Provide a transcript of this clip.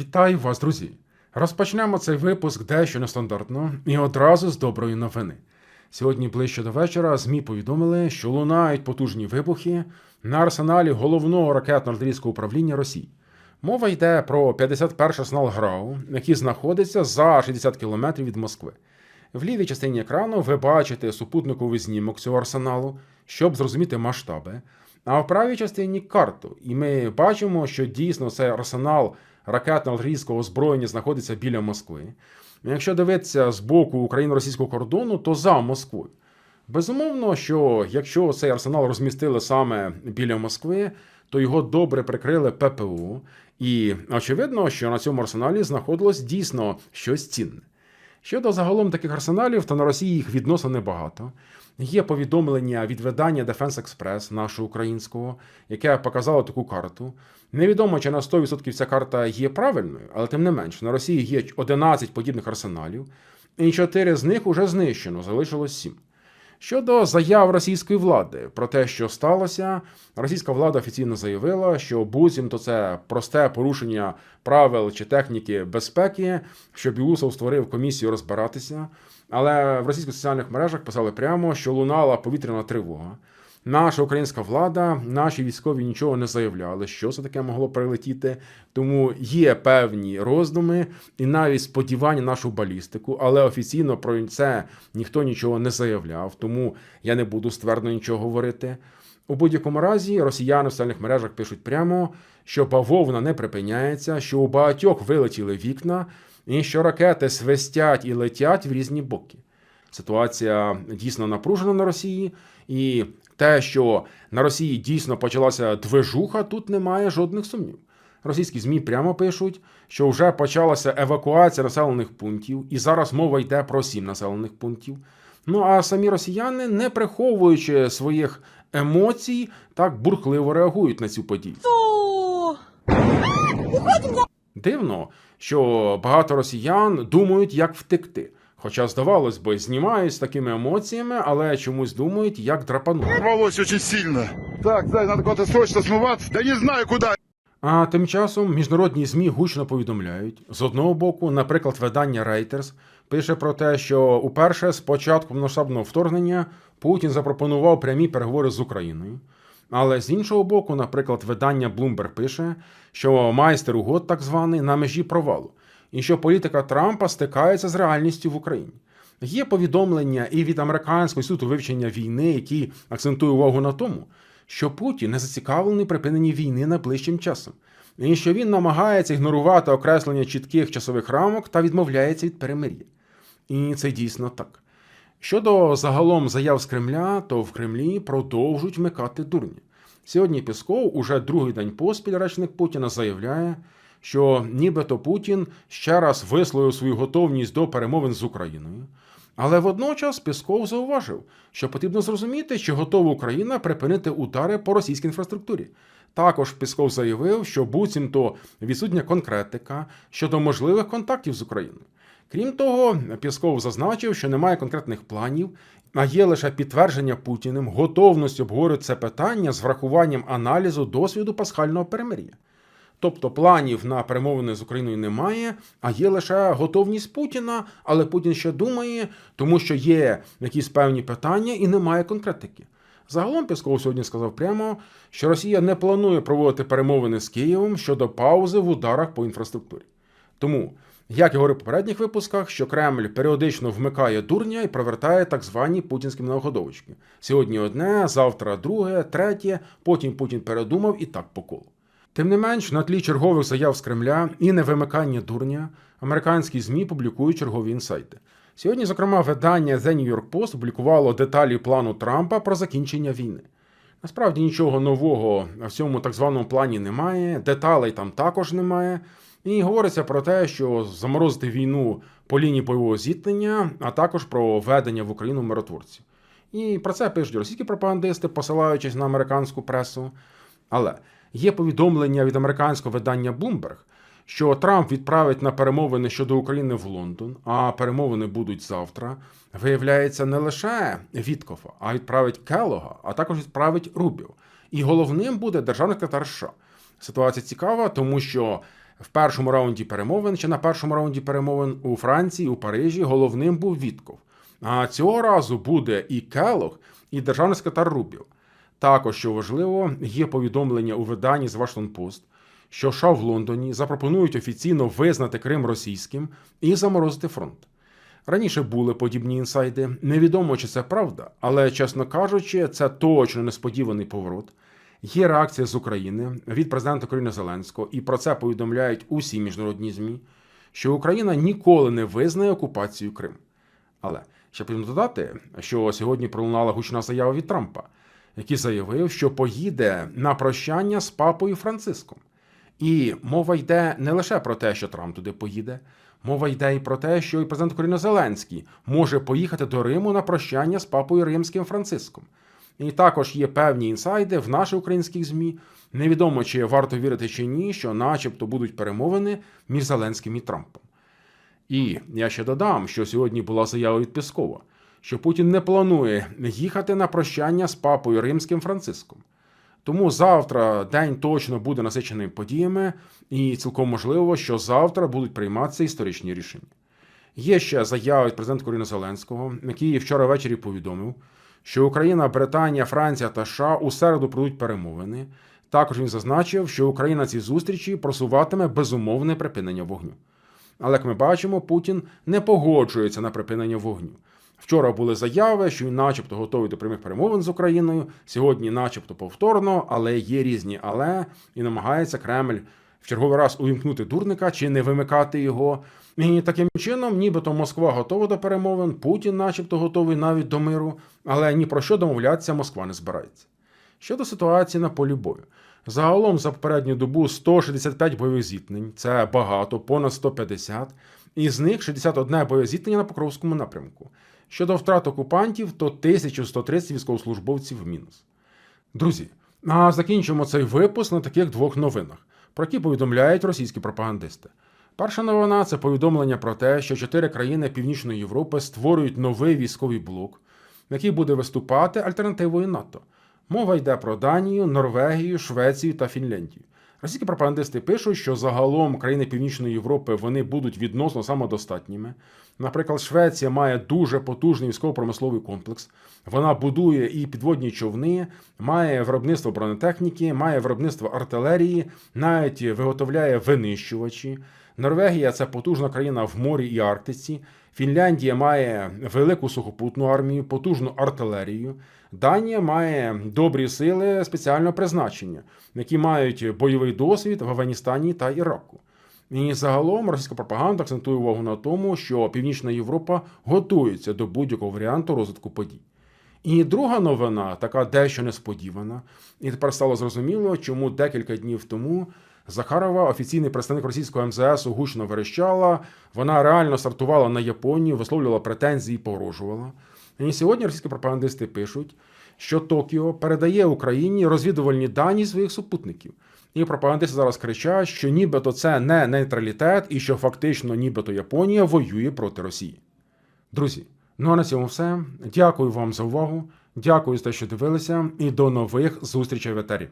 Вітаю вас, друзі! Розпочнемо цей випуск дещо нестандартно і одразу з доброї новини. Сьогодні ближче до вечора ЗМІ повідомили, що лунають потужні вибухи на арсеналі головного ракетно-артилерійського управління Росії. Мова йде про 51 арсенал ГРАУ, який знаходиться за 60 кілометрів від Москви. В лівій частині екрану ви бачите супутниковий знімок цього арсеналу, щоб зрозуміти масштаби. А в правій частині карту. І ми бачимо, що дійсно цей арсенал ракетно-артилерійського озброєння знаходиться біля Москви. Якщо дивитися з боку україно-російського кордону, то за Москвою. Безумовно, що якщо цей арсенал розмістили саме біля Москви, то його добре прикрили ППУ. І очевидно, що на цьому арсеналі знаходилось дійсно щось цінне. Щодо загалом таких арсеналів, то на Росії їх відносно небагато. Є повідомлення від видання Defense Express, нашого українського, яке показало таку карту. Невідомо, чи на 100% ця карта є правильною, але тим не менш, на Росії є 11 подібних арсеналів, і 4 з них уже знищено, залишилось 7. Щодо заяв російської влади про те, що сталося, російська влада офіційно заявила, що буцімто це просте порушення правил чи техніки безпеки, що Білусов створив комісію розбиратися. Але в російських соціальних мережах писали прямо, що лунала повітряна тривога. Наша українська влада, наші військові нічого не заявляли, що це таке могло прилетіти. Тому є певні роздуми і навіть сподівання нашу балістику, але офіційно про це ніхто нічого не заявляв, тому я не буду ствердно нічого говорити. У будь-якому разі росіяни в соціальних мережах пишуть прямо, що бавовна не припиняється, що у багатьох вилетіли вікна, і що ракети свистять і летять в різні боки. Ситуація дійсно напружена на Росії, і те, що на Росії дійсно почалася движуха, тут немає жодних сумнів. Російські ЗМІ прямо пишуть, що вже почалася евакуація населених пунктів, і зараз мова йде про сім населених пунктів. Ну а самі росіяни, не приховуючи своїх емоцій, так бурхливо реагують на цю подію. Дивно, що багато росіян думають, як втекти. Хоча, здавалось би, знімають з такими емоціями, але чомусь думають, як драпанути. Рвалось очень сильно. Так, да, надо куда-то срочно смываться. Да не знаю куда. А тим часом міжнародні ЗМІ гучно повідомляють з одного боку, наприклад, видання Reuters пише про те, що уперше з початком масштабного вторгнення Путін запропонував прямі переговори з Україною. Але з іншого боку, наприклад, видання Bloomberg пише, що майстер угод так званий на межі провалу, і що політика Трампа стикається з реальністю в Україні. Є повідомлення і від американського інституту вивчення війни, які акцентує увагу на тому, що Путін не зацікавлений припиненні війни найближчим часом, і що він намагається ігнорувати окреслення чітких часових рамок та відмовляється від перемир'я. І це дійсно так. Щодо загалом заяв з Кремля, то в Кремлі продовжують вмикати дурні. Сьогодні Пісков уже другий день поспіль речник Путіна заявляє, що нібито Путін ще раз висловив свою готовність до перемовин з Україною. Але водночас Пісков зауважив, що потрібно зрозуміти, чи готова Україна припинити удари по російській інфраструктурі. Також Пісков заявив, що буцімто відсутня конкретика щодо можливих контактів з Україною. Крім того, Пісков зазначив, що немає конкретних планів, а є лише підтвердження Путіним готовності обговорити це питання з врахуванням аналізу досвіду пасхального перемир'я. Тобто планів на перемовини з Україною немає, а є лише готовність Путіна, але Путін ще думає, тому що є якісь певні питання і немає конкретики. Загалом Пісков сьогодні сказав прямо, що Росія не планує проводити перемовини з Києвом щодо паузи в ударах по інфраструктурі. Тому, як я говорив в попередніх випусках, що Кремль періодично вмикає дурня і провертає так звані путінські многоходовочки. Сьогодні одне, завтра друге, третє, потім Путін передумав і так по колу. Тим не менш, на тлі чергових заяв з Кремля і невимикання дурня, американські ЗМІ публікують чергові інсайти. Сьогодні, зокрема, видання The New York Post публікувало деталі плану Трампа про закінчення війни. Насправді нічого нового в цьому так званому плані немає, деталей там також немає. І говориться про те, що заморозити війну по лінії бойового зіткнення, а також про введення в Україну миротворців. І про це пишуть російські пропагандисти, посилаючись на американську пресу. Але є повідомлення від американського видання Bloomberg, що Трамп відправить на перемовини щодо України в Лондон, а перемовини будуть завтра. Виявляється, не лише Віткофа, а відправить Келога, а також відправить Рубіо. І головним буде державний секретар США. Ситуація цікава, тому що В першому раунді перемовин чи на першому раунді перемовин у Франції, у Парижі головним був Вітков. А цього разу буде і Келох, і державний секретар Рубіо. Також, що важливо, є повідомлення у виданні з Вашингтон Пост, що США в Лондоні запропонують офіційно визнати Крим російським і заморозити фронт. Раніше були подібні інсайди. Невідомо, чи це правда, але, чесно кажучи, це точно несподіваний поворот. Є реакція з України від президента України Зеленського, і про це повідомляють усі міжнародні ЗМІ, що Україна ніколи не визнає окупацію Криму. Але ще потрібно додати, що сьогодні пролунала гучна заява від Трампа, який заявив, що поїде на прощання з папою Франциском. І мова йде не лише про те, що Трамп туди поїде, мова йде і про те, що і президент України Зеленський може поїхати до Риму на прощання з папою Римським Франциском. І також є певні інсайди в наших українських ЗМІ. Невідомо, чи варто вірити чи ні, що, начебто, будуть перемовини між Зеленським і Трампом. І я ще додам, що сьогодні була заява від Піскова, що Путін не планує їхати на прощання з папою Римським Франциском. Тому завтра день точно буде насичений подіями, і цілком можливо, що завтра будуть прийматися історичні рішення. Є ще заява від президента України Зеленського, який вчора ввечері повідомив, що Україна, Британія, Франція та США у середу пройдуть перемовини. Також він зазначив, що Україна на цій зустрічі просуватиме безумовне припинення вогню. Але як ми бачимо, Путін не погоджується на припинення вогню. Вчора були заяви, що він, начебто, готовий до прямих перемовин з Україною. Сьогодні, начебто, повторно, але є різні але і намагається Кремль в черговий раз увімкнути дурника чи не вимикати його. І таким чином, нібито Москва готова до перемовин, Путін, начебто, готовий навіть до миру, але ні про що домовлятися Москва не збирається. Щодо ситуації на полі бою. Загалом за попередню добу 165 бойових зіткнень, це багато, понад 150, із них 61 бойове зіткнення на Покровському напрямку. Щодо втрат окупантів, то 1130 військовослужбовців в мінус. Друзі, а закінчимо цей випуск на таких двох новинах, про які повідомляють російські пропагандисти. Перша новина це повідомлення про те, що чотири країни Північної Європи створюють новий військовий блок, який буде виступати альтернативою НАТО. Мова йде про Данію, Норвегію, Швецію та Фінляндію. Російські пропагандисти пишуть, що загалом країни Північної Європи вони будуть відносно самодостатніми. Наприклад, Швеція має дуже потужний військово-промисловий комплекс. Вона будує і підводні човни, має виробництво бронетехніки, має виробництво артилерії, навіть виготовляє винищувачі. Норвегія це потужна країна в морі і Арктиці. Фінляндія має велику сухопутну армію, потужну артилерію. Данія має добрі сили спеціального призначення, які мають бойовий досвід в Афганістані та Іраку. І загалом російська пропаганда акцентує увагу на тому, що Північна Європа готується до будь-якого варіанту розвитку подій. І друга новина, така дещо несподівана, і тепер стало зрозуміло, чому декілька днів тому Захарова, офіційний представник російського МЗС, гучно верещала. Вона реально стартувала на Японію, висловлювала претензії, погрожувала. І сьогодні російські пропагандисти пишуть, що Токіо передає Україні розвідувальні дані своїх супутників. І пропагандисти зараз кричать, що нібито це не нейтралітет і що фактично нібито Японія воює проти Росії. Друзі, ну а на цьому все. Дякую вам за увагу. Дякую за те, що дивилися, і до нових зустрічей в етері.